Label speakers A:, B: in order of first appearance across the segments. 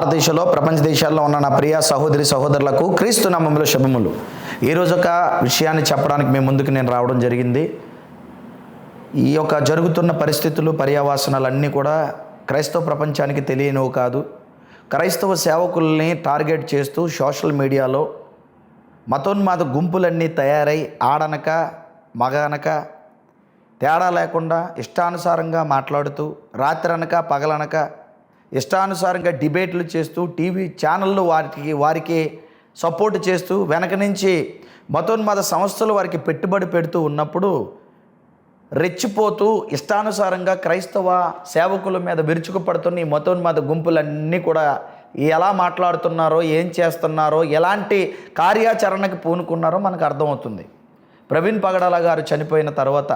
A: భారతదేశంలో ప్రపంచ దేశాల్లో ఉన్న నా ప్రియ సహోదరి సహోదరులకు క్రీస్తు నామంలో శుభములు. ఈరోజు ఒక విషయాన్ని చెప్పడానికి మేము ముందుకు నేను రావడం జరిగింది. ఈ యొక్క జరుగుతున్న పరిస్థితులు పర్యావాసనాలన్నీ కూడా క్రైస్తవ ప్రపంచానికి తెలియనివి కాదు. క్రైస్తవ సేవకుల్ని టార్గెట్ చేస్తూ సోషల్ మీడియాలో మతోన్మాద గుంపులన్నీ తయారై ఆడనక మగనక తేడా లేకుండా ఇష్టానుసారంగా మాట్లాడుతూ రాత్రనక పగలనక ఇష్టానుసారంగా డిబేట్లు చేస్తూ టీవీ ఛానళ్ళు వారికి వారికి సపోర్ట్ చేస్తూ వెనక నుంచి మతోన్మాద సంస్థలు వారికి పెట్టుబడి పెడుతూ ఉన్నప్పుడు రెచ్చిపోతూ ఇష్టానుసారంగా క్రైస్తవ సేవకుల మీద విరుచుకుపడుతున్న ఈ మతోన్మాద గుంపులన్నీ కూడా ఎలా మాట్లాడుతున్నారో ఏం చేస్తున్నారో ఎలాంటి కార్యాచరణకు పూనుకున్నారో మనకు అర్థమవుతుంది. ప్రవీణ్ పగడాల గారు చనిపోయిన తర్వాత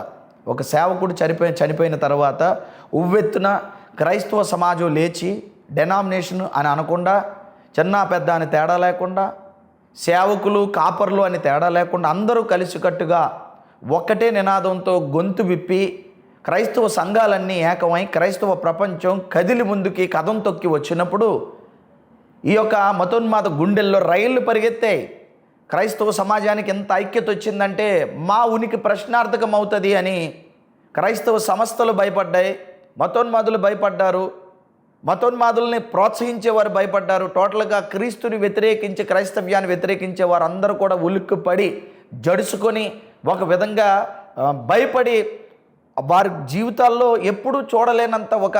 A: ఒక సేవకుడు చనిపోయి చనిపోయిన తర్వాత ఉవ్వెత్తున క్రైస్తవ సమాజం లేచి డెనామినేషన్ అని అనకుండా చిన్న పెద్ద అని తేడా లేకుండా సేవకులు కాపర్లు అని తేడా లేకుండా అందరూ కలిసికట్టుగా ఒక్కటే నినాదంతో గొంతు విప్పి క్రైస్తవ సంఘాలన్నీ ఏకమై క్రైస్తవ ప్రపంచం కదిలి ముందుకి కథం తొక్కి వచ్చినప్పుడు ఈ యొక్క మతోన్మాద గుండెల్లో రైళ్ళు పరిగెత్తాయి. క్రైస్తవ సమాజానికి ఎంత ఐక్యత వచ్చిందంటే మా ఉనికి ప్రశ్నార్థకం అవుతుంది అని క్రైస్తవ సంస్థలు భయపడ్డాయి. మతోన్మాదులు భయపడ్డారు. మతోన్మాదుల్ని ప్రోత్సహించేవారు భయపడ్డారు. టోటల్గా క్రీస్తుని వ్యతిరేకించి క్రైస్తవ్యాన్ని వ్యతిరేకించే వారు అందరూ కూడా ఉలిక్కిపడి జడుచుకొని ఒక విధంగా భయపడి వారి జీవితాల్లో ఎప్పుడూ చూడలేనంత ఒక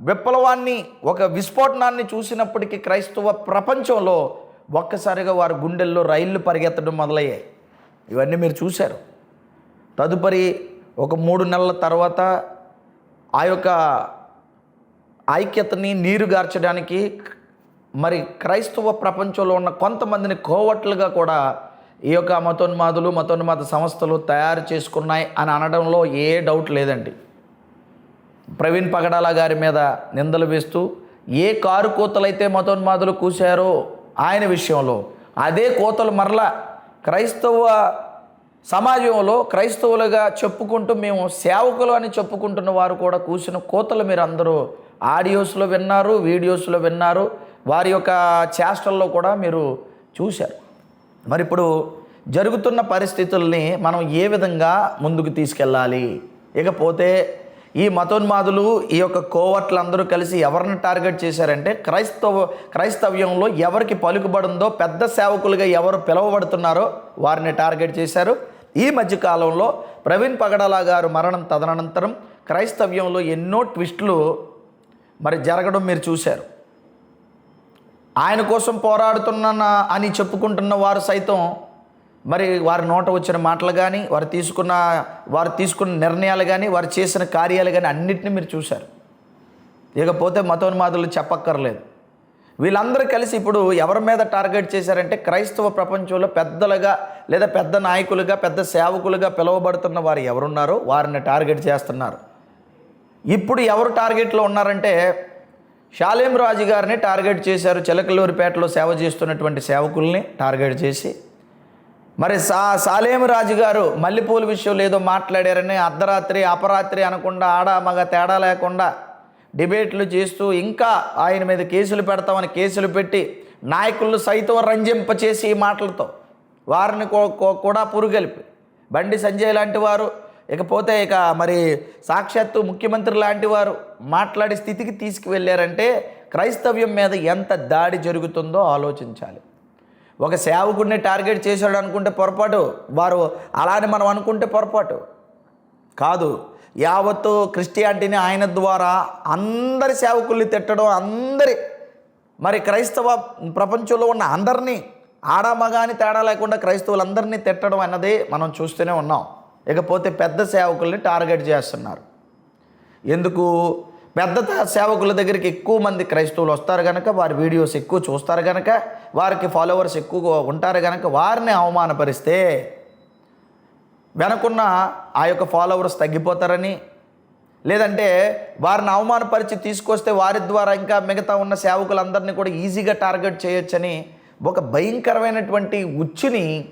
A: విప్లవాన్ని ఒక విస్ఫోటనాన్ని చూసినప్పటికీ క్రైస్తవ ప్రపంచంలో ఒక్కసారిగా వారి గుండెల్లో రైళ్ళు పరిగెత్తడం మొదలయ్యాయి. ఇవన్నీ మీరు చూశారు. తదుపరి ఒక మూడు నెలల తర్వాత ఆ యొక్క ఐక్యతని నీరుగార్చడానికి మరి క్రైస్తవ ప్రపంచంలో ఉన్న కొంతమందిని కోవట్లుగా కూడా ఈ యొక్క మతోన్మాదులు మతోన్మాద సంస్థలు తయారు చేసుకున్నాయి అని అనడంలో ఏ డౌట్ లేదండి. ప్రవీణ్ పగడాల గారి మీద నిందలు వేస్తూ ఏ కారు కోతలైతే మతోన్మాదులు కూశారో ఆయన విషయంలో అదే కోతలు మరలా క్రైస్తవ సమాజంలో క్రైస్తవులుగా చెప్పుకుంటూ మేము సేవకులు అని చెప్పుకుంటున్న వారు కూడా కూసిన కోతలు మీరు అందరూ ఆడియోస్లో విన్నారు వీడియోస్లో విన్నారు. వారి యొక్క చేష్టల్లో కూడా మీరు చూశారు. మరి ఇప్పుడు జరుగుతున్న పరిస్థితుల్ని మనం ఏ విధంగా ముందుకు తీసుకెళ్ళాలి? ఇకపోతే ఈ మతోన్మాదులు ఈ యొక్క కోవట్లందరూ కలిసి ఎవరిని టార్గెట్ చేశారంటే క్రైస్తవ క్రైస్తవ్యంలో ఎవరికి పలుకుబడిందో పెద్ద సేవకులుగా ఎవరు పిలువబడుతున్నారో వారిని టార్గెట్ చేశారు. ఈ మధ్యకాలంలో ప్రవీణ్ పగడలా గారు మరణం తదనంతరం క్రైస్తవ్యంలో ఎన్నో ట్విస్టులు మరి జరగడం మీరు చూశారు. ఆయన కోసం పోరాడుతున్న అని చెప్పుకుంటున్న వారు సైతం మరి వారి నోట వచ్చిన మాటలు కానీ వారు తీసుకున్న వారు తీసుకున్న నిర్ణయాలు కానీ వారు చేసిన కార్యాలు కానీ అన్నిటిని మీరు చూశారు. ఇకపోతే మతోన్మాదులు చెప్పక్కర్లేదు. వీళ్ళందరూ కలిసి ఇప్పుడు ఎవరి మీద టార్గెట్ చేశారంటే క్రైస్తవ ప్రపంచంలో పెద్దలుగా లేదా పెద్ద నాయకులుగా పెద్ద సేవకులుగా పిలువబడుతున్న వారు ఎవరున్నారో వారిని టార్గెట్ చేస్తున్నారు. ఇప్పుడు ఎవరు టార్గెట్లో ఉన్నారంటే షాలేం రాజు గారిని టార్గెట్ చేశారు చిలకలూరిపేటలో సేవ చేస్తున్నటువంటి సేవకుల్ని టార్గెట్ చేసి. మరి సా సాలేం రాజు గారు మల్లెపూల విషయంలో ఏదో మాట్లాడారని అర్ధరాత్రి అపరాత్రి అనకుండా ఆడ మగ తేడా లేకుండా డిబేట్లు చేస్తూ ఇంకా ఆయన మీద కేసులు పెడతామని కేసులు పెట్టి నాయకులు సైతం రంజింపచేసి ఈ మాటలతో వారిని కూడా పురుగలిపి. బండి సంజయ్ లాంటి వారు ఇకపోతే ఇక మరి సాక్షాత్తు ముఖ్యమంత్రి లాంటి వారు మాట్లాడే స్థితికి తీసుకువెళ్ళారంటే క్రైస్తవ్యం మీద ఎంత దాడి జరుగుతుందో ఆలోచించాలి. ఒక సేవకుడిని టార్గెట్ చేశాడు అనుకుంటే పొరపాటు వారు అలానే మనం అనుకుంటే పొరపాటు. కాదు యావత్తు క్రిస్టియానిటీని ఆయన ద్వారా అందరి సేవకుల్ని తిట్టడం అందరి మరి క్రైస్తవ ప్రపంచంలో ఉన్న అందరినీ ఆడమగ అని తేడా లేకుండా క్రైస్తవులందరినీ తిట్టడం అన్నది మనం చూస్తూనే ఉన్నాం. ఇకపోతే పెద్ద సేవకుల్ని టార్గెట్ చేస్తున్నారు. ఎందుకు? పెద్ద త- సేవకుల దగ్గరికి ఎక్కువ మంది క్రైస్తవులు వస్తారు కనుక వారి వీడియోస్ ఎక్కువ చూస్తారు కనుక వారికి ఫాలోవర్స్ ఎక్కువగా ఉంటారు కనుక వారిని అవమానపరిస్తే వెనకున్న ఆ యొక్క ఫాలోవర్స్ తగ్గిపోతారని లేదంటే వారిని అవమానపరిచి తీసుకొస్తే వారి ద్వారా ఇంకా మిగతా ఉన్న సేవకులందరినీ కూడా ఈజీగా టార్గెట్ చేయొచ్చని ఒక భయంకరమైనటువంటి ఉచ్చుని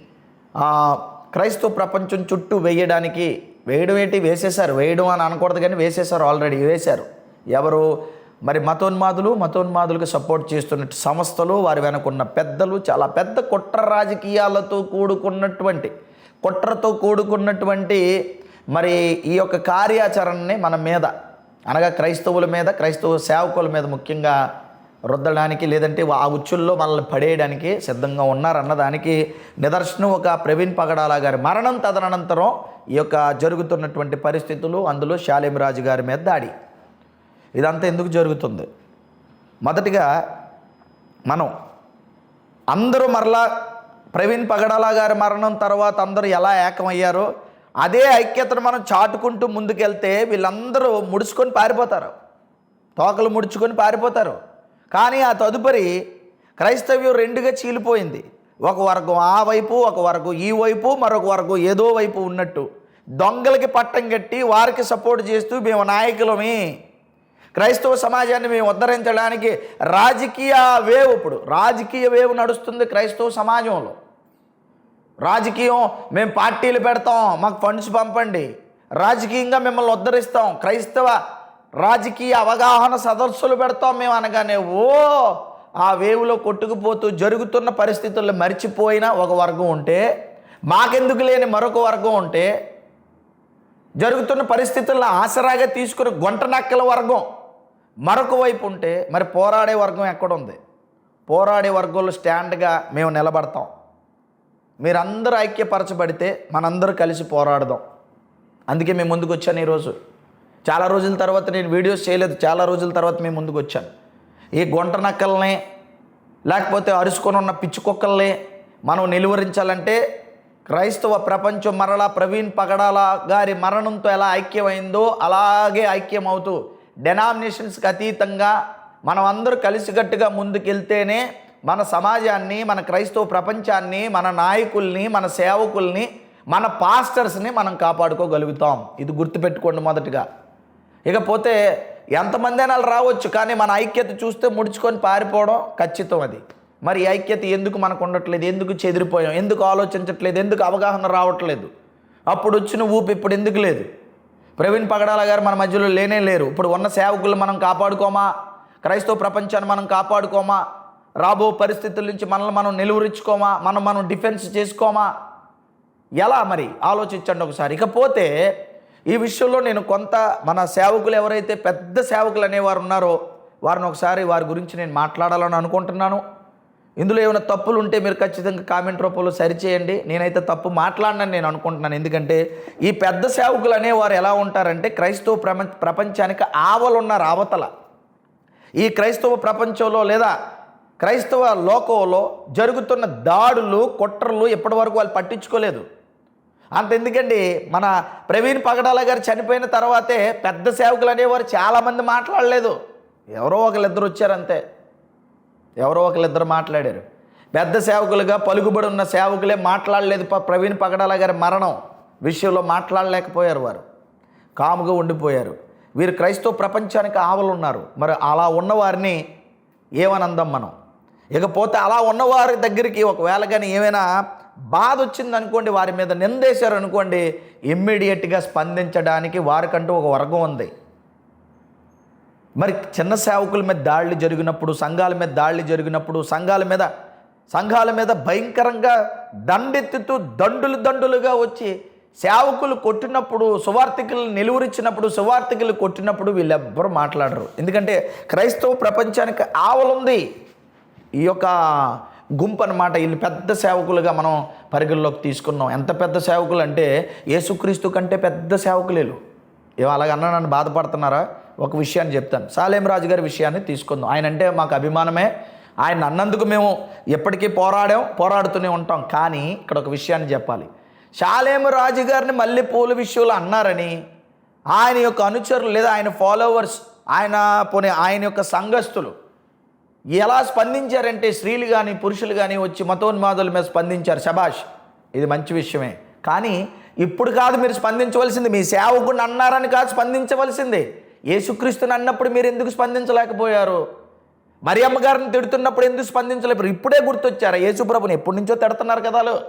A: క్రైస్తవ ప్రపంచం చుట్టూ వేయడానికి వేయడం ఏంటి? వేసేశారు. వేయడం అని అనకూడదు కానీ వేసేశారు ఆల్రెడీ వేశారు. ఎవరు? మరి మతోన్మాదులు మతోన్మాదులకు సపోర్ట్ చేస్తున్న సంస్థలు వారి వెనకున్న పెద్దలు చాలా పెద్ద కుట్ర రాజకీయాలతో కూడుకున్నటువంటి కుట్రతో కూడుకున్నటువంటి మరి ఈ యొక్క కార్యాచరణని మన మీద అనగా క్రైస్తవుల మీద క్రైస్తవ సేవకుల మీద ముఖ్యంగా రుద్దడానికి లేదంటే ఆ ఉచ్చుల్లో మనల్ని పడేయడానికి సిద్ధంగా ఉన్నారన్న దానికి నిదర్శనం ఒక ప్రవీణ్ పగడాల గారి మరణం తదనంతరం ఈ యొక్క జరుగుతున్నటువంటి పరిస్థితులు అందులో శాలిమరాజు గారి మీద దాడి. ఇదంతా ఎందుకు జరుగుతుంది? మొదటిగా మనం అందరూ మరలా ప్రవీణ్ పగడాల గారి మరణం తర్వాత అందరూ ఎలా ఏకమయ్యారో అదే ఐక్యతను మనం చాటుకుంటూ ముందుకెళ్తే వీళ్ళందరూ ముడుచుకొని పారిపోతారు. తోకలు ముడుచుకొని పారిపోతారు. కానీ ఆ తదుపరి క్రైస్తవ్యం రెండుగా చీలిపోయింది. ఒక వర్గం ఆ వైపు ఒక వర్గం ఈ వైపు మరొక వర్గం ఏదో వైపు ఉన్నట్టు. దొంగలకి పట్టం కట్టి వారికి సపోర్ట్ చేస్తూ మేము నాయకులమే. క్రైస్తవ సమాజాన్ని మేము ఉద్ధరించడానికి రాజకీయ వేవ్ ఇప్పుడు రాజకీయ వేవ్ నడుస్తుంది క్రైస్తవ సమాజంలో. రాజకీయం మేము పార్టీలు పెడతాం మాకు ఫండ్స్ పంపండి. రాజకీయంగా మిమ్మల్ని ఉద్ధరిస్తాం క్రైస్తవ రాజకీయ అవగాహన సదస్సులు పెడతాం మేము అనగానే ఓ ఆ వేవులో కొట్టుకుపోతూ జరుగుతున్న పరిస్థితుల్లో మర్చిపోయిన ఒక వర్గం ఉంటే మాకెందుకు లేని మరొక వర్గం ఉంటే జరుగుతున్న పరిస్థితుల్లో ఆసరాగా తీసుకుని గుంట నక్కల వర్గం. మరొక వైపు ఉంటే మరి పోరాడే వర్గం ఎక్కడుంది? పోరాడే వర్గంలో స్టాండ్గా మేము నిలబడతాం. మీరందరూ ఐక్యపరచబడితే మనందరూ కలిసి పోరాడదాం. అందుకే మేము ముందుకు వచ్చాను ఈరోజు. చాలా రోజుల తర్వాత నేను వీడియోస్ చేయలేదు. చాలా రోజుల తర్వాత మేము ముందుకు వచ్చాను. ఈ గుంట నక్కల్ని లేకపోతే అరుచుకొని ఉన్న పిచ్చి కుక్కల్ని మనం నిలువరించాలంటే క్రైస్తవ ప్రపంచం మరలా ప్రవీణ్ పగడాల గారి మరణంతో ఎలా ఐక్యమైందో అలాగే ఐక్యమవుతూ డెనామినేషన్స్కి అతీతంగా మనం అందరూ కలిసికట్టుగా ముందుకెళ్తేనే మన సమాజాన్ని మన క్రైస్తవ ప్రపంచాన్ని మన నాయకుల్ని మన సేవకుల్ని మన పాస్టర్స్ని మనం కాపాడుకోగలుగుతాం. ఇది గుర్తుపెట్టుకోండి మొదటగా. ఇకపోతే ఎంతమంది అయినా రావచ్చు కానీ మన ఐక్యత చూస్తే ముడుచుకొని పారిపోవడం ఖచ్చితం అది. మరి ఐక్యత ఎందుకు మనకు ఉండట్లేదు? ఎందుకు చెదిరిపోయాం? ఎందుకు ఆలోచించట్లేదు? ఎందుకు అవగాహన రావట్లేదు? అప్పుడు వచ్చిన ఊపి ఇప్పుడు ఎందుకు లేదు? ప్రవీణ్ పగడాల గారు మన మధ్యలో లేనే లేరు. ఇప్పుడు ఉన్న సేవకులు మనం కాపాడుకోమా? క్రైస్తవ ప్రపంచాన్ని మనం కాపాడుకోమా? రాబో పరిస్థితుల నుంచి మనల్ని మనం నిలువరించుకోమా మనం మనం డిఫెన్స్ చేసుకోమా? ఎలా మరి? ఆలోచించండి ఒకసారి. ఇకపోతే ఈ విషయంలో నేను కొంత మన సేవకులు ఎవరైతే పెద్ద సేవకులు అనేవారు ఉన్నారో వారిని ఒకసారి వారి గురించి నేను మాట్లాడాలని అనుకుంటున్నాను. ఇందులో ఏమైనా తప్పులు ఉంటే మీరు ఖచ్చితంగా కామెంట్ రూపంలో సరిచేయండి. నేనైతే తప్పు మాట్లాడినని నేను అనుకుంటున్నాను. ఎందుకంటే ఈ పెద్ద సేవకులు అనేవారు ఎలా ఉంటారంటే క్రైస్తవ ప్రపంచ ప్రపంచానికి ఆవలున్న ఆవతల ఈ క్రైస్తవ ప్రపంచంలో లేదా క్రైస్తవ లోకంలో జరుగుతున్న దాడులు కుట్రలు ఇప్పటివరకు వాళ్ళు పట్టించుకోలేదు. అంత ఎందుకండి? మన ప్రవీణ్ పగడాల గారు చనిపోయిన తర్వాతే పెద్ద సేవకులు అనేవారు చాలామంది మాట్లాడలేదు. ఎవరో ఒకళ్ళిద్దరు వచ్చారంతే ఎవరో ఒకళ్ళిద్దరు మాట్లాడారు. పెద్ద సేవకులుగా పలుకుబడి ఉన్న సేవకులే మాట్లాడలేదు ప్రవీణ్ పగడాల గారి మరణం విషయంలో మాట్లాడలేకపోయారు వారు. కాముగా ఉండిపోయారు. వీరు క్రైస్తవ ప్రపంచానికి ఆవలు ఉన్నారు మరి అలా ఉన్నవారిని ఏమనందం మనం? ఇకపోతే అలా ఉన్నవారి దగ్గరికి ఒకవేళ కానీ ఏమైనా బాధ వచ్చింది అనుకోండి వారి మీద నిందేశారు అనుకోండి ఇమ్మీడియట్గా స్పందించడానికి వారికంటూ ఒక వర్గం ఉంది. మరి చిన్న సేవకుల మీద దాడులు జరిగినప్పుడు సంఘాల మీద దాడులు జరిగినప్పుడు సంఘాల మీద సంఘాల మీద భయంకరంగా దండెత్తుతూ దండులు దండులుగా వచ్చి సేవకులు కొట్టినప్పుడు సువార్థికులు నిలువరిచ్చినప్పుడు సువార్థికులు కొట్టినప్పుడు వీళ్ళెవ్వరూ మాట్లాడరు. ఎందుకంటే క్రైస్తవ ప్రపంచానికి ఆవలుంది ఈ యొక్క గుంపు అనమాట వీళ్ళు పెద్ద సేవకులుగా మనం పరిగణలోకి తీసుకున్నాం. ఎంత పెద్ద సేవకులు అంటే యేసుక్రీస్తు కంటే పెద్ద సేవకులేలు ఏమో అలాగన్నా నన్ను బాధపడుతున్నారా? ఒక విషయాన్ని చెప్తాను. సాలేం రాజు గారి విషయాన్ని తీసుకుందాం. ఆయన అంటే మాకు అభిమానమే. ఆయన అన్నందుకు మేము ఎప్పటికీ పోరాడాం పోరాడుతూనే ఉంటాం. కానీ ఇక్కడ ఒక విషయాన్ని చెప్పాలి. శాలేము రాజు గారిని మళ్ళీ పూల విషయంలో అన్నారని ఆయన యొక్క అనుచరులు లేదా ఆయన ఫాలోవర్స్ ఆయన పోనీ ఆయన యొక్క సంఘస్థులు ఎలా స్పందించారంటే స్త్రీలు కానీ పురుషులు కానీ వచ్చి మతోన్మాదుల మీద స్పందించారు. శబాష్ ఇది మంచి విషయమే. కానీ ఇప్పుడు కాదు మీరు స్పందించవలసింది. మీ సేవకుడిని అన్నారని కాదు స్పందించవలసింది. యేసుక్రీస్తుని అన్నప్పుడు మీరు ఎందుకు స్పందించలేకపోయారు? మరియమ్మ గారిని తిడుతున్నప్పుడు ఎందుకు స్పందించలేపారు ఇప్పుడే గుర్తొచ్చారా. యేసుప్రభుని ఎప్పటి నుంచో తిడుతున్నారు కదా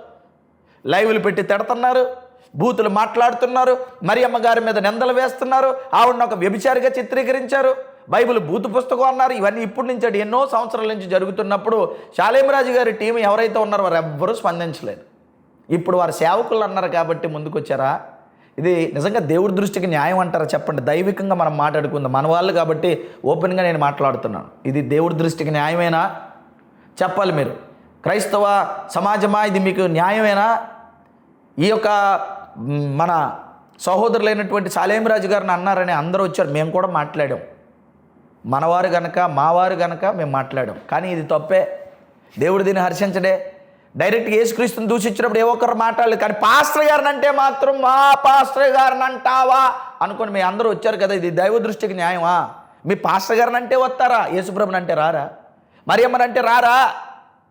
A: లైవ్లు పెట్టి తిడుతున్నారు. బూతులు మాట్లాడుతున్నారు. మరియమ్మ గారి మీద నిందలు వేస్తున్నారు. ఆవిడని ఒక వ్యభిచారిగా చిత్రీకరించారు. బైబిల్ బూతు పుస్తకం అన్నారు. ఇవన్నీ ఇప్పటి నుంచి ఎన్నో సంవత్సరాల నుంచి జరుగుతున్నప్పుడు శాలేమరాజు గారి టీం ఎవరైతే ఉన్నారో వారు ఎవ్వరూ స్పందించలేదు. ఇప్పుడు వారు సేవకులు అన్నారు కాబట్టి ముందుకొచ్చారా? ఇది నిజంగా దేవుడి దృష్టికి న్యాయం అంటారా చెప్పండి. దైవికంగా మనం మాట్లాడుకుందాం. మన వాళ్ళు కాబట్టి ఓపెన్గా నేను మాట్లాడుతున్నాను. ఇది దేవుడి దృష్టికి న్యాయమేనా? చెప్పాలి మీరు. క్రైస్తవ సమాజమా? ఇది మీకు న్యాయమేనా? ఈ యొక్క మన సహోదరులైనటువంటి సాలేమరాజు గారిని అన్నారని అందరూ వచ్చారు. మేము కూడా మాట్లాడాం. మనవారు గనక మావారు గనక మేము మాట్లాడాం. కానీ ఇది తప్పే. దేవుడు దీన్ని హర్షించడే. డైరెక్ట్గా యేసుక్రీస్తుని దూషించినప్పుడు ఏ ఒక్కరు మాట్లాడలేదు. కానీ పాస్టర్ గారిని అంటే మాత్రం మా పాస్టర్ గారిని అంటావా అనుకోని మీ అందరూ వచ్చారు కదా ఇది దైవ దృష్టికి న్యాయమా? మీ పాస్టర్ గారిని అంటే వస్తారా? యేసుప్రభుని అంటే రారా? మరి అంటే రారా?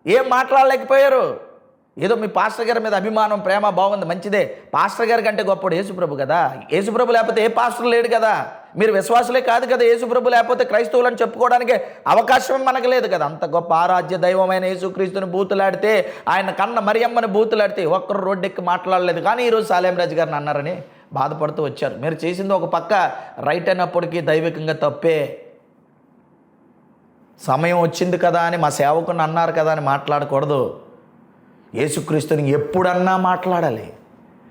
A: ఏం మాట్లాడలేకపోయారు? ఏదో మీ పాస్టర్ గారి మీద అభిమానం ప్రేమ బాగుంది మంచిదే. పాస్టర్ గారి కంటే గొప్పడు యేసుప్రభు కదా. యేసుప్రభు లేకపోతే ఏ పాస్టర్ లేడు కదా. మీరు విశ్వాసులే కాదు కదా యేసుప్రభు లేకపోతే క్రైస్తవులని చెప్పుకోవడానికి అవకాశం మనకు లేదు కదా. అంత గొప్ప ఆరాధ్య దైవమైన యేసుక్రీస్తుని బూతులాడితే ఆయన కన్న మరియమ్మని బూతులాడితే ఒక్కరు రోడ్డెక్కి మాట్లాడలేదు. కానీ ఈరోజు సాలేం రాజు గారిని అన్నారని బాధపడుతూ వచ్చారు. మీరు చేసింది ఒక పక్క రైట్ అయినప్పటికీ దైవికంగా తప్పే. సమయం వచ్చింది కదా అని మా సేవకుని అన్నారు కదా అని మాట్లాడకూడదు. యేసుక్రీస్తుని ఎప్పుడన్నా మాట్లాడాలి.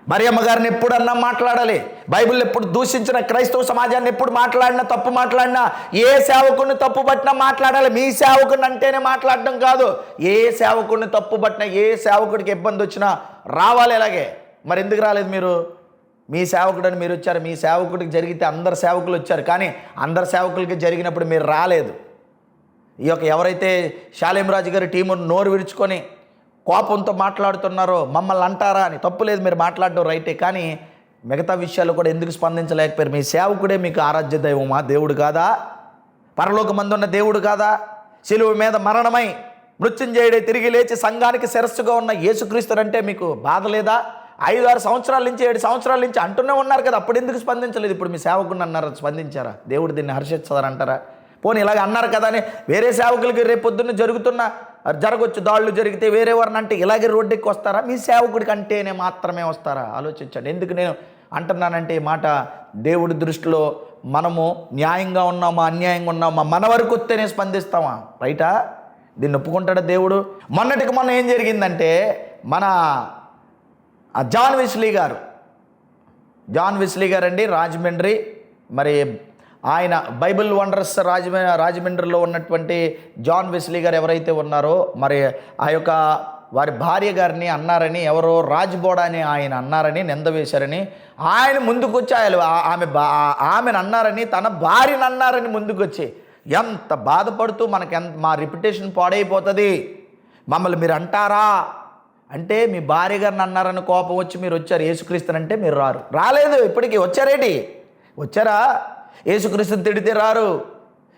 A: మరి అమ్మగారిని ఎప్పుడన్నా మాట్లాడాలి. బైబిల్ ఎప్పుడు దూషించిన క్రైస్తవ సమాజాన్ని ఎప్పుడు మాట్లాడినా తప్పు మాట్లాడినా ఏ సేవకుని తప్పు పట్టినా మాట్లాడాలి. మీ సేవకుని అంటేనే మాట్లాడడం కాదు. ఏ సేవకుడిని తప్పు పట్టినా ఏ సేవకుడికి ఇబ్బంది వచ్చినా రావాలి ఇలాగే. మరి ఎందుకు రాలేదు మీరు? మీ సేవకుడని మీరు వచ్చారు. మీ సేవకుడికి జరిగితే అందరు సేవకులు వచ్చారు. కానీ అందరు సేవకులకి జరిగినప్పుడు మీరు రాలేదు. ఈ యొక్క ఎవరైతే శాలేమరాజు గారి టీము నోరు విరుచుకొని కోపంతో మాట్లాడుతున్నారో మమ్మల్ని అంటారా అని. తప్పులేదు మీరు మాట్లాడడం రైటే కానీ మిగతా విషయాలు కూడా ఎందుకు స్పందించలేకపోయారు? మీ సేవకుడే మీకు ఆరాధ్య దైవమా? దేవుడు కాదా? పరలోకమందున్న దేవుడు కాదా? శిలువ మీద మరణమై మృత్యుంజయుడే తిరిగి లేచి సంఘానికి శిరస్సుగా ఉన్న యేసుక్రీస్తుడంటే మీకు బాధ లేదా? ఐదు ఆరు సంవత్సరాల నుంచి ఏడు సంవత్సరాల నుంచి అంటూనే ఉన్నారు కదా అప్పుడు ఎందుకు స్పందించలేదు? ఇప్పుడు మీ సేవకుని అన్నారు? స్పందించారా? దేవుడు దీన్ని హర్షిస్తారంటారా పోనీ ఇలాగ అన్నారు కదా అని వేరే సేవకులకి రేపొద్దున్న జరుగుతున్న జరగొచ్చు దాళ్ళు జరిగితే వేరే వారిని అంటే ఇలాగే రోడ్డుకి వస్తారా? మీ సేవకుడికి అంటేనే మాత్రమే వస్తారా? ఆలోచించండి. ఎందుకు నేను అంటున్నానంటే ఈ మాట దేవుడి దృష్టిలో మనము న్యాయంగా ఉన్నామా అన్యాయంగా ఉన్నామా మన వరకు వస్తేనే స్పందిస్తామా? రైటా? దీన్ని ఒప్పుకుంటాడా దేవుడు? మొన్నటికి మొన్న ఏం జరిగిందంటే మన John Wesley garu John Wesley గారండి రాజమండ్రి మరి ఆయన బైబిల్ వండర్స్ రాజమ రాజమండ్రిలో ఉన్నటువంటి జాన్ వెస్లీ గారు ఎవరైతే ఉన్నారో మరి ఆ యొక్క వారి భార్య గారిని అన్నారని ఎవరో రాజ్బోడా అని ఆయన అన్నారని నింద వేశారని ఆయన ముందుకొచ్చి ఆయన ఆమె బా ఆమెను అన్నారని తన భార్యను అన్నారని ముందుకొచ్చి ఎంత బాధపడుతూ మనకి ఎంత మా రిప్యుటేషన్ పాడైపోతుంది. మమ్మల్ని మీరు అంటారా? అంటే మీ భార్య గారిని అన్నారని కోపం వచ్చి మీరు వచ్చారు. యేసుక్రీస్తునంటే మీరు రారు. రాలేదు ఇప్పటికీ వచ్చారేటి? వచ్చారా? యేసుక్రీస్తుని తిడితే రారు.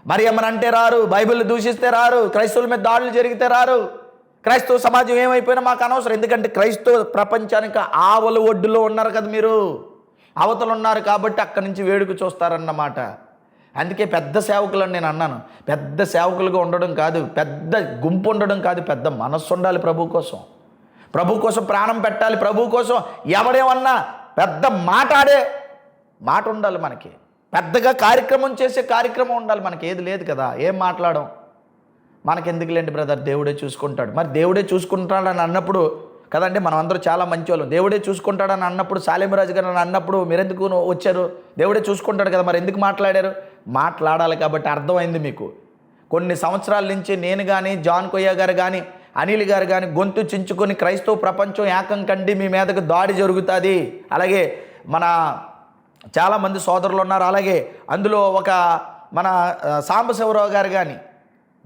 A: మరి అంటే రారు. బైబిల్ దూషిస్తే రారు. క్రైస్తవుల మీద దాడులు జరిగితే రారు. క్రైస్తవ సమాజం ఏమైపోయినా మాకు అనవసరం. ఎందుకంటే క్రైస్తవ ప్రపంచానికి ఆవల ఒడ్డులో ఉన్నారు కదా మీరు. అవతలు ఉన్నారు కాబట్టి అక్కడి నుంచి వేడుక చూస్తారన్నమాట. అందుకే పెద్ద సేవకులు అని నేను అన్నాను. పెద్ద సేవకులుగా ఉండడం కాదు. పెద్ద గుంపు ఉండడం కాదు. పెద్ద మనస్సు ఉండాలి ప్రభు కోసం. ప్రభు కోసం ప్రాణం పెట్టాలి ప్రభు కోసం. ఎవడేమన్నా పెద్ద మాట్లాడే మాట ఉండాలి మనకి. పెద్దగా కార్యక్రమం చేసే కార్యక్రమం ఉండాలి. మనకి ఏది లేదు కదా. ఏం మాట్లాడడం మనకెందుకులేండి బ్రదర్? దేవుడే చూసుకుంటాడు. మరి దేవుడే చూసుకుంటాడని అన్నప్పుడు కదండి మనం అందరూ చాలా మంచి వాళ్ళం దేవుడే చూసుకుంటాడని అన్నప్పుడు సాలేమరాజు గారు అని అన్నప్పుడు మీరెందుకు వచ్చారు? దేవుడే చూసుకుంటాడు కదా మరి ఎందుకు మాట్లాడారు? మాట్లాడాలి కాబట్టి అర్థమైంది మీకు. కొన్ని సంవత్సరాల నుంచి నేను కానీ జాన్ కొయ్య గారు కానీ అనిల్ గారు కానీ గొంతు చించుకొని క్రైస్తవ ప్రపంచం ఏకం కండి మీ మీదకు దాడి జరుగుతుంది. అలాగే మన చాలామంది సోదరులు ఉన్నారు. అలాగే అందులో ఒక మన సాంబశివరావు గారు కానీ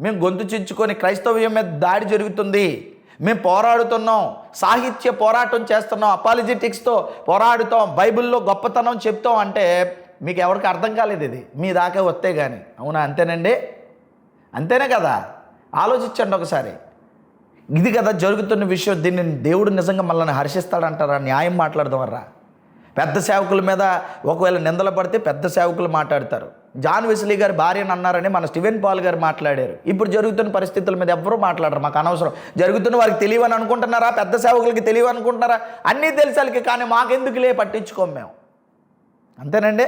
A: మేము గొంతు చించుకొని క్రైస్తవ్యం మీద దాడి జరుగుతుంది. మేము పోరాడుతున్నాం. సాహిత్య పోరాటం చేస్తున్నాం. అపాలజెటిక్స్తో పోరాడుతాం. బైబిల్లో గొప్పతనం చెప్తాం. అంటే మీకు ఎవరికి అర్థం కాలేదు ఇది. మీ దాకా వస్తే కానీ అవునా? అంతేనండి? అంతేనే కదా? ఆలోచించండి ఒకసారి. ఇది కదా జరుగుతున్న విషయం. దీన్ని దేవుడు నిజంగా మనల్ని హర్షిస్తాడంటారా? న్యాయం మాట్లాడదామర్రా? పెద్ద సేవకుల మీద ఒకవేళ నిందలు పడితే పెద్ద సేవకులు మాట్లాడతారు. జాన్ వెస్లీ గారి భార్యను అన్నారని మన స్టివెన్ పాల్ గారు మాట్లాడారు. ఇప్పుడు జరుగుతున్న పరిస్థితుల మీద ఎవ్వరూ మాట్లాడరు మాకు అనవసరం. జరుగుతున్న వారికి తెలియవని అనుకుంటున్నారా? పెద్ద సేవకులకి తెలియవని అనుకుంటున్నారా? అన్నీ తెలిసాలకి కానీ మాకెందుకులే పట్టించుకోం మేము. అంతేనండి?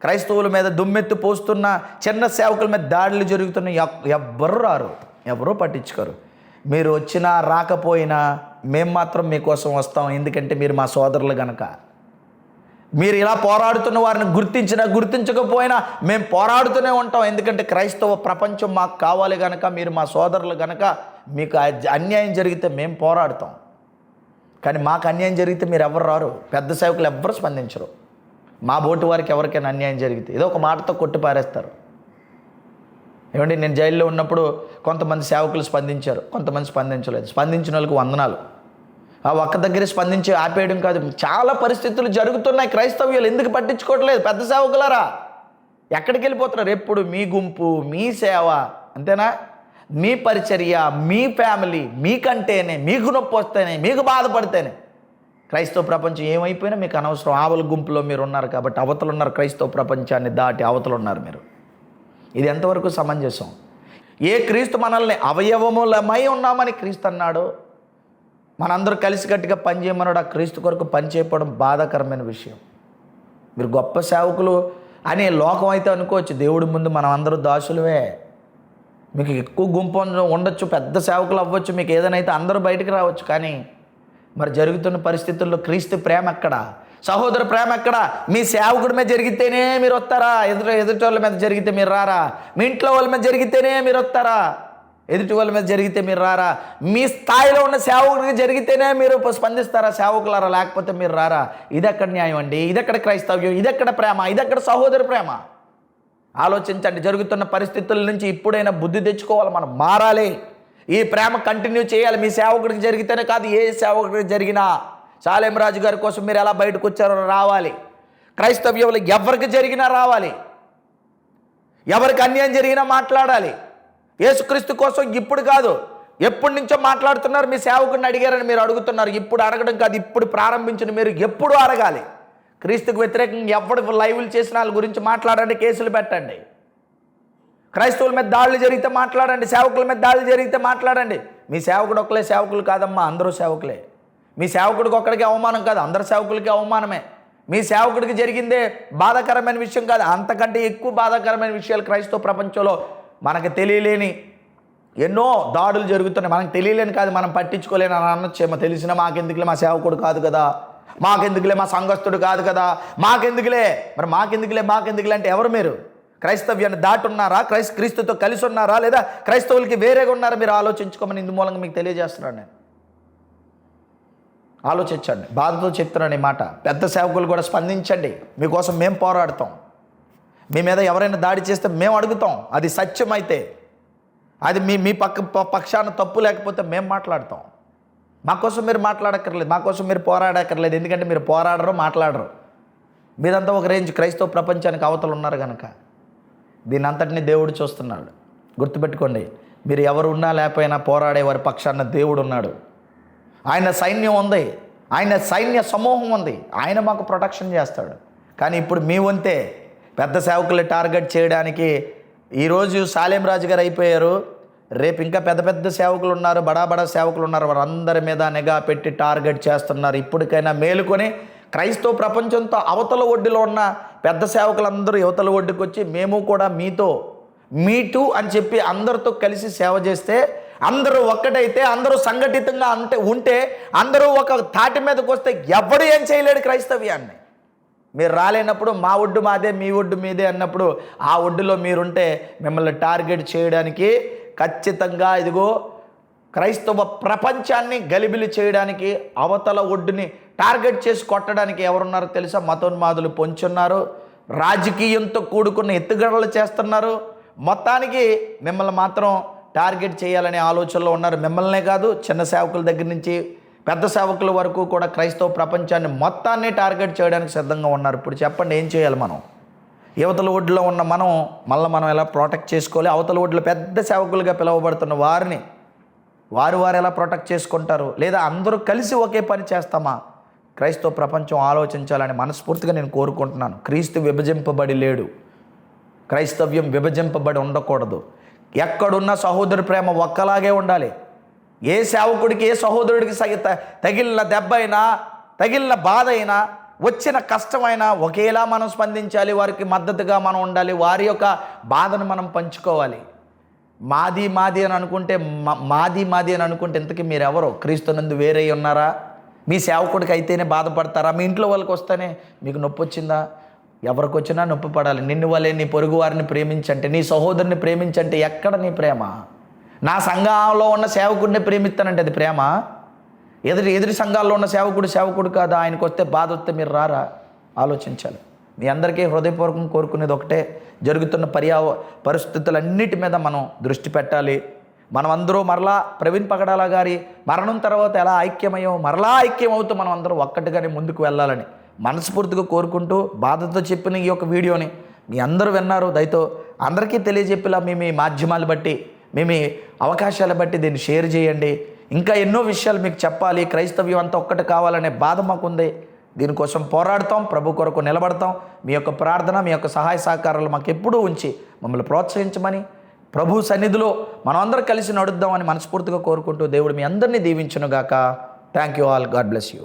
A: క్రైస్తవుల మీద దుమ్మెత్తు పోస్తున్న చిన్న సేవకుల మీద దాడులు జరుగుతున్న ఎవ్వరు రారు. ఎవరూ పట్టించుకోరు. మీరు వచ్చినా రాకపోయినా మేము మాత్రం మీకోసం వస్తాం. ఎందుకంటే మీరు మా సోదరులు కనుక మీరు ఇలా పోరాడుతున్న వారిని గుర్తించినా గుర్తించకపోయినా మేము పోరాడుతూనే ఉంటాం. ఎందుకంటే క్రైస్తవ ప్రపంచం మాకు కావాలి కనుక మీరు మా సోదరులు కనుక మీకు అన్యాయం జరిగితే మేము పోరాడతాం. కానీ మాకు అన్యాయం జరిగితే మీరు ఎవరు రారు. పెద్ద సేవకులు ఎవ్వరు స్పందించరు. మా బోటు వారికి ఎవరికైనా అన్యాయం జరిగితే ఏదో ఒక మాటతో కొట్టి పారేస్తారు. ఏమండి నేను జైల్లో ఉన్నప్పుడు కొంతమంది సేవకులు స్పందించారు. కొంతమంది స్పందించలేదు. స్పందించిన వాళ్ళకి వందనాలు. ఆ ఒక్క దగ్గర స్పందించి ఆపేయడం కాదు. చాలా పరిస్థితులు జరుగుతున్నాయి. క్రైస్తవ్యాలు ఎందుకు పట్టించుకోవట్లేదు? పెద్ద సేవకులారా? ఎక్కడికి వెళ్ళిపోతున్నారు? ఎప్పుడు? మీ గుంపు మీ సేవ. అంతేనా? మీ పరిచర్య మీ ఫ్యామిలీ మీకంటేనే మీకు నొప్పి వస్తేనే మీకు బాధపడితేనే క్రైస్తవ ప్రపంచం ఏమైపోయినా మీకు అనవసరం. ఆవుల గుంపులో మీరు ఉన్నారు కాబట్టి అవతలు ఉన్నారు క్రైస్తవ ప్రపంచాన్ని దాటి అవతలు ఉన్నారు మీరు. ఇది ఎంతవరకు సమంజసం? ఏ క్రీస్తు మనల్ని అవయవములమై ఉన్నామని క్రీస్తు అన్నాడు? మనందరూ కలిసికట్టుగా పనిచేయమన్నాడు ఆ క్రీస్తు కొరకు పనిచేయడం బాధాకరమైన విషయం. మీరు గొప్ప సేవకులు అనే లోకం అయితే అనుకోవచ్చు. దేవుడి ముందు మనం అందరూ దాసులవే మీకు ఎక్కువ గుంపు ఉండొచ్చు పెద్ద సేవకులు అవ్వచ్చు. మీకు ఏదైనా అయితే అందరూ బయటికి రావచ్చు. కానీ మరి జరుగుతున్న పరిస్థితుల్లో క్రీస్తు ప్రేమ ఎక్కడ? సహోదర ప్రేమ ఎక్కడ? మీ సేవకుడి మీద జరిగితేనే మీరు వస్తారా? ఎదుట ఎదుటి వాళ్ళ మీద జరిగితే మీరు రారా? మీ ఇంట్లో వాళ్ళ మీద జరిగితేనే మీరు వస్తారా? ఎదుటి వాళ్ళ మీద జరిగితే మీరు రారా? మీ స్థాయిలో ఉన్న సేవకుడికి జరిగితేనే మీరు స్పందిస్తారా సేవకులారా? లేకపోతే మీరు రారా? ఇదెక్కడ న్యాయం అండి? ఇదెక్కడ క్రైస్తవ్యం? ఇదెక్కడ ప్రేమ? ఇదెక్కడ సహోదర ప్రేమ? ఆలోచించండి. జరుగుతున్న పరిస్థితుల నుంచి ఇప్పుడైనా బుద్ధి తెచ్చుకోవాలి. మనం మారాలి. ఈ ప్రేమ కంటిన్యూ చేయాలి. మీ సేవకుడికి జరిగితేనే కాదు ఏ సేవకుడికి జరిగినా. సాలేం రాజు గారి కోసం మీరు ఎలా బయటకు వచ్చారో రావాలి. క్రైస్తవ్యంలో ఎవరికి జరిగినా రావాలి. ఎవరికి అన్యాయం జరిగినా మాట్లాడాలి. యేసుక్రీస్తు కోసం ఇప్పుడు కాదు. ఎప్పటి నుంచో మాట్లాడుతున్నారు మీ సేవకుడిని అడిగారని మీరు అడుగుతున్నారు. ఇప్పుడు అడగడం కాదు ఇప్పుడు ప్రారంభించిన మీరు. ఎప్పుడు అడగాలి? క్రీస్తుకు వ్యతిరేకంగా ఎవడు లైవ్లు చేసిన వాళ్ళ గురించి మాట్లాడండి కేసులు పెట్టండి. క్రైస్తవుల మీద దాడులు జరిగితే మాట్లాడండి సేవకుల మీద దాడులు జరిగితే మాట్లాడండి. మీ సేవకుడు ఒక్కలే సేవకులు కాదమ్మా అందరూ సేవకులే. మీ సేవకుడికి ఒక్కడికి అవమానం కాదు అందరు సేవకులకి అవమానమే. మీ సేవకుడికి జరిగిందే బాధాకరమైన విషయం కాదు అంతకంటే ఎక్కువ బాధాకరమైన విషయాలు క్రైస్తవ ప్రపంచంలో మనకు తెలియలేని ఎన్నో దాడులు జరుగుతున్నాయి. మనకు తెలియలేని కాదు మనం పట్టించుకోలేని అని అనొచ్చేమో తెలిసిన మాకెందుకులే మా సేవకుడు కాదు కదా? మాకెందుకులే మా సంఘస్థుడు కాదు కదా? మాకెందుకులే? మరి మాకెందుకులే మాకెందుకులే అంటే ఎవరు మీరు? క్రైస్తవ్యాన్ని దాటున్నారా? క్రైస్ క్రీస్తుతో కలిసి ఉన్నారా? లేదా క్రైస్తవులకి వేరేగా ఉన్నారా? మీరు ఆలోచించుకోమని ఇందు మూలంగా మీకు తెలియజేస్తున్నాను నేను. ఆలోచించండి. బాధతో చెప్తున్నాను ఈ మాట. పెద్ద సేవకులు కూడా స్పందించండి. మీకోసం మేము పోరాడతాం. మీ మీద ఎవరైనా దాడి చేస్తే మేము అడుగుతాం. అది సత్యం అయితే అది మీ మీ పక్క ప- పక్షాన తప్పు లేకపోతే మేము మాట్లాడతాం. మాకోసం మీరు మాట్లాడక్కర్లేదు. మాకోసం మీరు పోరాడక్కర్లేదు. ఎందుకంటే మీరు పోరాడరు మాట్లాడరు. మీదంతా ఒక రేంజ్ క్రైస్తవ ప్రపంచానికి అవతలు ఉన్నారు కనుక దీని అంతటిని దేవుడు చూస్తున్నాడు. గుర్తుపెట్టుకోండి. మీరు ఎవరు ఉన్నా లేకపోయినా పోరాడే వారి పక్షాన దేవుడు ఉన్నాడు. ఆయన సైన్యం ఉంది. ఆయన సైన్య సమూహం ఉంది. ఆయన మాకు ప్రొటెక్షన్ చేస్తాడు. కానీ ఇప్పుడు మీ వంతే పెద్ద సేవకులు టార్గెట్ చేయడానికి ఈరోజు సాలేంరాజు గారు అయిపోయారు. రేపు ఇంకా పెద్ద పెద్ద సేవకులు ఉన్నారు బడా బడా సేవకులు ఉన్నారు. వారందరి మీద నిఘా పెట్టి టార్గెట్ చేస్తున్నారు. ఇప్పటికైనా మేలుకొని క్రైస్తవ ప్రపంచంతో అవతల ఒడ్డులో ఉన్న పెద్ద సేవకులందరూ యువతల ఒడ్డుకు వచ్చి మేము కూడా మీతో మీటు అని చెప్పి అందరితో కలిసి సేవ చేస్తే అందరూ ఒక్కటైతే అందరూ సంఘటితంగా అంటే ఉంటే అందరూ ఒక తాటి మీదకి వస్తే ఎవడు ఏం చేయలేడు క్రైస్తవ్యాన్ని. మీరు రాలేనప్పుడు మా ఒడ్డు మాదే మీ ఒడ్డు మీదే అన్నప్పుడు ఆ ఒడ్డులో మీరుంటే మిమ్మల్ని టార్గెట్ చేయడానికి ఖచ్చితంగా ఇదిగో క్రైస్తవ ప్రపంచాన్ని గలిబిలి చేయడానికి అవతల ఒడ్డుని టార్గెట్ చేసి కొట్టడానికి ఎవరున్నారో తెలుసా? మతోన్మాదులు పొంచున్నారు రాజకీయంతో కూడుకున్న ఎత్తుగడలు చేస్తున్నారు. మొత్తానికి మిమ్మల్ని మాత్రం టార్గెట్ చేయాలనే ఆలోచనలో ఉన్నారు. మిమ్మల్నే కాదు చిన్న సేవకుల దగ్గర నుంచి పెద్ద సేవకుల వరకు కూడా క్రైస్తవ ప్రపంచాన్ని మొత్తాన్ని టార్గెట్ చేయడానికి సిద్ధంగా ఉన్నారు. ఇప్పుడు చెప్పండి ఏం చేయాలి మనం? యువతల ఒడ్డులో ఉన్న మనం మళ్ళీ మనం ఎలా ప్రొటెక్ట్ చేసుకోవాలి? అవతల ఒడ్డులో పెద్ద సేవకులుగా పిలువబడుతున్న వారిని వారు వారు ఎలా ప్రొటెక్ట్ చేసుకుంటారు? లేదా అందరూ కలిసి ఒకే పని చేస్తామా? క్రైస్తవ ప్రపంచం ఆలోచించాలని మనస్ఫూర్తిగా నేను కోరుకుంటున్నాను. క్రీస్తు విభజింపబడి లేడు. క్రైస్తవ్యం విభజింపబడి ఉండకూడదు. ఎక్కడున్న సహోదరు ప్రేమ ఒక్కలాగే ఉండాలి. ఏ సేవకుడికి ఏ సహోదరుడికి సగి తగిలిన దెబ్బ అయినా తగిలిన బాధ అయినా వచ్చిన కష్టమైనా ఒకేలా మనం స్పందించాలి వారికి మద్దతుగా మనం ఉండాలి వారి యొక్క బాధను మనం పంచుకోవాలి. మాది మాది అని అనుకుంటే మా- మాది మాది అని అనుకుంటే ఇంతకీ మీరు ఎవరు క్రీస్తునందు వేరే ఉన్నారా? మీ సేవకుడికి అయితేనే బాధపడతారా? మీ ఇంట్లో వాళ్ళకి వస్తేనే మీకు నొప్పి వచ్చిందా? ఎవరికి వచ్చినా నొప్పి పడాలి. నిన్ను వలే నీ పొరుగు వారిని ప్రేమించంటే నీ సహోదరుని ప్రేమించంటే ఎక్కడ నీ ప్రేమ? నా సంఘంలో ఉన్న సేవకుడిని ప్రేమిస్తానంటే అది ప్రేమ? ఎదురు ఎదురు సంఘాల్లో ఉన్న సేవకుడు సేవకుడు కాదా? ఆయనకు వస్తే బాధ వస్తే మీరు రారా? ఆలోచించాలి. మీ అందరికీ హృదయపూర్వకం కోరుకునేది ఒకటే. జరుగుతున్న పర్యావ పరిస్థితులన్నిటి మీద మనం దృష్టి పెట్టాలి. మనం అందరూ మరలా ప్రవీణ్ పగడాల గారి మరణం తర్వాత ఎలా ఐక్యమయ్యో మరలా ఐక్యం అవుతూ మనం అందరూ ఒక్కటిగానే ముందుకు వెళ్ళాలని మనస్ఫూర్తిగా కోరుకుంటూ బాధతో చెప్పిన ఈ యొక్క వీడియోని మీ అందరూ విన్నారు. దయతో అందరికీ తెలియజెప్పేలా మీ మీ మాధ్యమాలు బట్టి మేము అవకాశాలు బట్టి దీన్ని షేర్ చేయండి. ఇంకా ఎన్నో విషయాలు మీకు చెప్పాలి. క్రైస్తవ్యం అంతా ఒక్కటి కావాలనే బాధ మాకుంది. దీనికోసం పోరాడతాం ప్రభు కొరకు నిలబడతాం. మీ యొక్క ప్రార్థన మీ యొక్క సహాయ సహకారాలు మాకు ఎప్పుడూ ఉంచి మమ్మల్ని ప్రోత్సహించమని ప్రభు సన్నిధిలో మనం అందరం కలిసి నడుద్దామని మనస్ఫూర్తిగా కోరుకుంటూ దేవుడు మీ అందరినీ దీవించునుగాక. Thank you all God bless you